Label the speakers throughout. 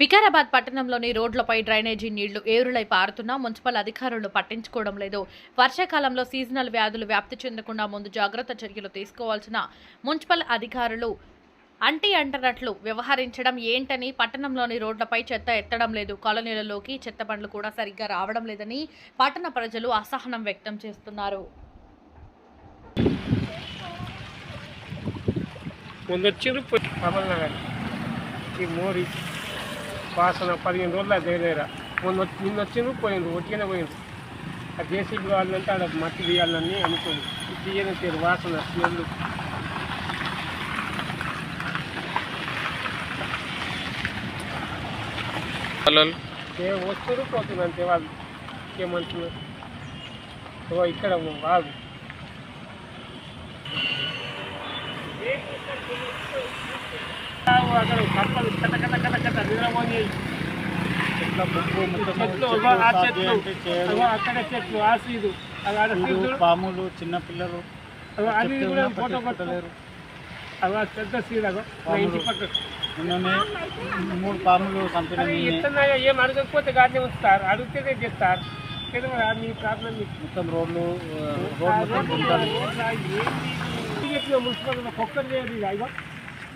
Speaker 1: వికారాబాద్ పట్టణంలోని రోడ్లపై డ్రైనేజీ నీళ్ళు ఏరులై పారుతున్నా మున్సిపల్ అధికారులు పట్టించుకోవడం లేదు. వర్షాకాలంలో సీజనల్ వ్యాధులు వ్యాప్తి చెందకుండా ముందు జాగ్రత్త చర్యలు తీసుకోవాల్సిన మున్సిపల్ అధికారులు అంటి అంటనట్లు వ్యవహరించడం ఏంటని పట్టణంలోని రోడ్లపై చెత్త ఎత్తడం లేదు. కాలనీలలోకి చెత్త బండ్లు కూడా సరిగ్గా రావడం లేదని పట్టణ ప్రజలు అసహనం వ్యక్తం చేస్తున్నారు.
Speaker 2: ముందు వచ్చిండ్రు వాసన పదిహేను రోజులు దగ్గర మొన్న వచ్చి- నిన్న వచ్చిండ్రు పోయిండ్రు ఒట్టిగానే పోయిండ్రు. ఆ జేసీబీ వాళ్ళంటే ఆడ మట్టి తీయాలని అనుకోండి తీయని తీరు వాసన స్మెల్. వస్తున్నారు పోతుంది అంతే వాళ్ళు. ఏమంటున్నారు? ఓ ఇక్కడ బాగు అక్కడ కప్పలు కట్ట కట్ట కట్ట కట్ట నిద్రపోయి చెట్లు చెట్లు అగో అక్కడ చెట్లు ఆ సీదు.
Speaker 3: పాములు చిన్న పిల్లలు.
Speaker 2: అగో అది కూడా ఫోటో కొట్టలేరు ఆ పెద్ద సీడ్ అగో. ఇంటి
Speaker 3: మూడు పాములు
Speaker 2: ఏం అడగకపోతే గాడిని ఉంచుతారు. అడిగితేనే మరి మీ ప్రాబ్లం
Speaker 3: మొత్తం రోడ్లు రోడ్ మొత్తం గుంతలు.
Speaker 2: మున్సిపల్ ఒక్కరు చేయదు ఇక ఇగో.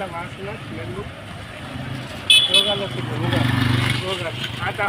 Speaker 2: আটা মাছ না ছিল যোগালো ছিল যোগা যোগা আটা